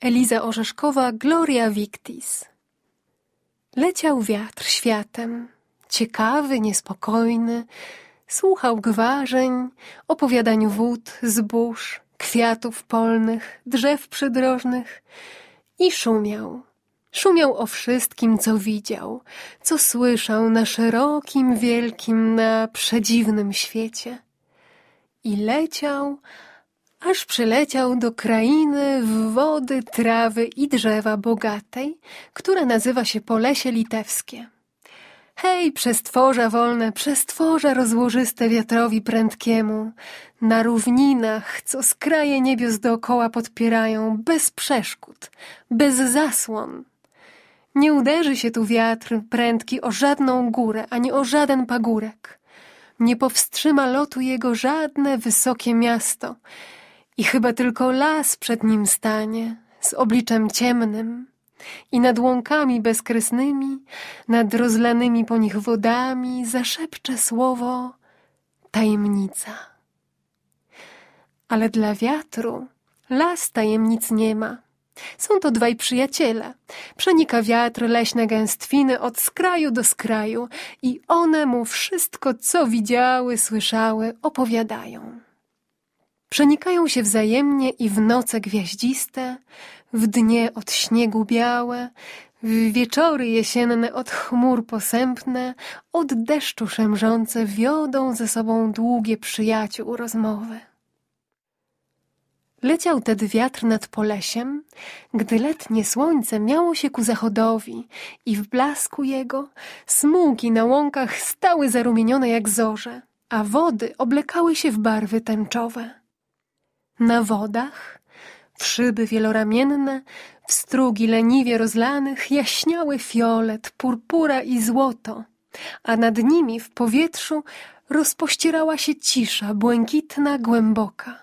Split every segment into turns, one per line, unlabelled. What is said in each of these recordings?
Eliza Orzeszkowa, Gloria Victis. Leciał wiatr światem, ciekawy, niespokojny, słuchał gwarzeń, opowiadań wód, zbóż, kwiatów polnych, drzew przydrożnych i szumiał. Szumiał o wszystkim, co widział, co słyszał na szerokim, wielkim, na przedziwnym świecie. I leciał, aż przyleciał do krainy w wody, trawy i drzewa bogatej, która nazywa się Polesie Litewskie. Hej, przestworza wolne, przestworza rozłożyste wiatrowi prędkiemu, na równinach, co skraje niebios dookoła podpierają, bez przeszkód, bez zasłon. Nie uderzy się tu wiatr prędki o żadną górę, ani o żaden pagórek. Nie powstrzyma lotu jego żadne wysokie miasto, i chyba tylko las przed nim stanie, z obliczem ciemnym i nad łąkami bezkresnymi, nad rozlanymi po nich wodami zaszepcze słowo tajemnica. Ale dla wiatru las tajemnic nie ma. Są to dwaj przyjaciele. Przenika wiatr leśne gęstwiny od skraju do skraju i one mu wszystko, co widziały, słyszały, opowiadają. Przenikają się wzajemnie i w noce gwiaździste, w dnie od śniegu białe, w wieczory jesienne od chmur posępne, od deszczu szemrzące wiodą ze sobą długie przyjaciół rozmowy. Leciał tedy wiatr nad polesiem, gdy letnie słońce miało się ku zachodowi i w blasku jego smugi na łąkach stały zarumienione jak zorze, a wody oblekały się w barwy tęczowe. Na wodach, w szyby wieloramienne, w strugi leniwie rozlanych jaśniały fiolet, purpura i złoto, a nad nimi w powietrzu rozpościerała się cisza błękitna, głęboka.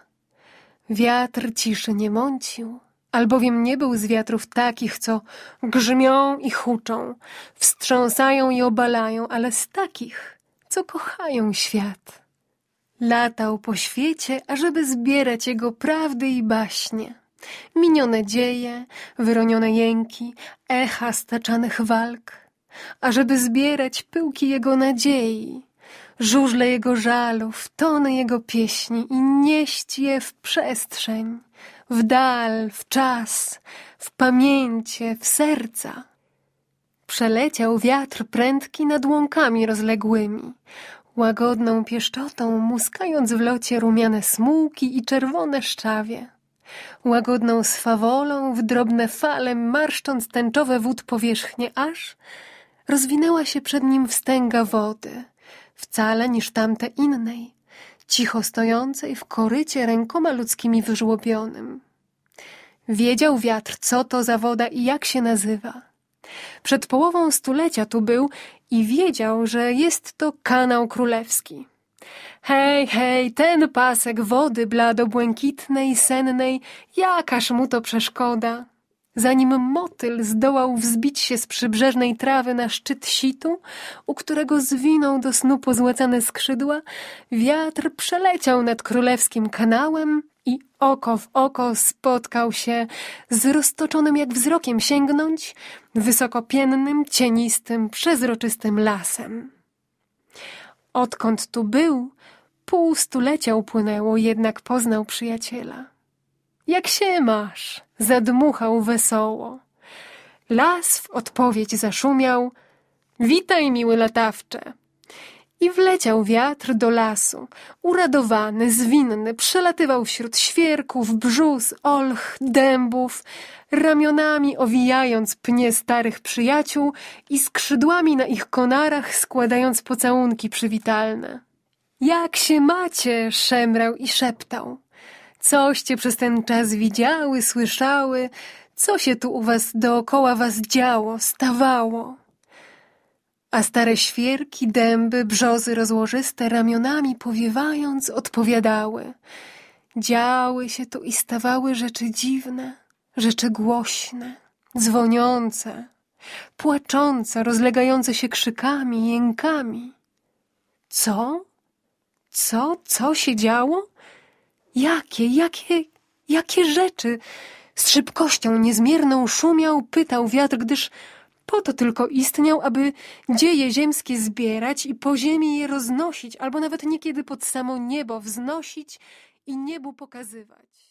Wiatr ciszy nie mącił, albowiem nie był z wiatrów takich, co grzmią i huczą, wstrząsają i obalają, ale z takich, co kochają świat. Latał po świecie, ażeby zbierać jego prawdy i baśnie. Minione dzieje, wyronione jęki, echa staczanych walk, ażeby zbierać pyłki jego nadziei, żużle jego żalów, tony jego pieśni i nieść je w przestrzeń, w dal, w czas, w pamięcie, w serca. Przeleciał wiatr prędki nad łąkami rozległymi, łagodną pieszczotą muskając w locie rumiane smułki i czerwone szczawie. Łagodną swawolą w drobne fale marszcząc tęczowe wód powierzchnie aż rozwinęła się przed nim wstęga wody, wcale niż tamte innej, cicho stojącej w korycie rękoma ludzkimi wyżłobionym. Wiedział wiatr, co to za woda i jak się nazywa. Przed połową stulecia tu był i wiedział, że jest to kanał królewski. Hej, hej, ten pasek wody blado-błękitnej, sennej, jakaż mu to przeszkoda. Zanim motyl zdołał wzbić się z przybrzeżnej trawy na szczyt situ, u którego zwinął do snu pozłacane skrzydła, wiatr przeleciał nad królewskim kanałem oko w oko spotkał się z roztoczonym jak wzrokiem sięgnąć wysokopiennym, cienistym, przezroczystym lasem. Odkąd tu był, pół stulecia upłynęło, jednak poznał przyjaciela. Jak się masz? Zadmuchał wesoło. Las w odpowiedź zaszumiał. Witaj, miły latawcze. I wleciał wiatr do lasu. Uradowany, zwinny, przelatywał wśród świerków, brzus, olch, dębów, ramionami owijając pnie starych przyjaciół i skrzydłami na ich konarach składając pocałunki przywitalne. Jak się macie? szemrał i szeptał. Coście przez ten czas widziały, słyszały, co się tu u was dookoła was działo, stawało? A stare świerki, dęby, brzozy rozłożyste ramionami powiewając odpowiadały. Działy się tu i stawały rzeczy dziwne, rzeczy głośne, dzwoniące, płaczące, rozlegające się krzykami, jękami. Co? Co? Co się działo? Jakie, jakie, jakie rzeczy? Z szybkością niezmierną szumiał, pytał wiatr, gdyż po to tylko istniał, aby dzieje ziemskie zbierać i po ziemi je roznosić, albo nawet niekiedy pod samo niebo wznosić i niebu pokazywać.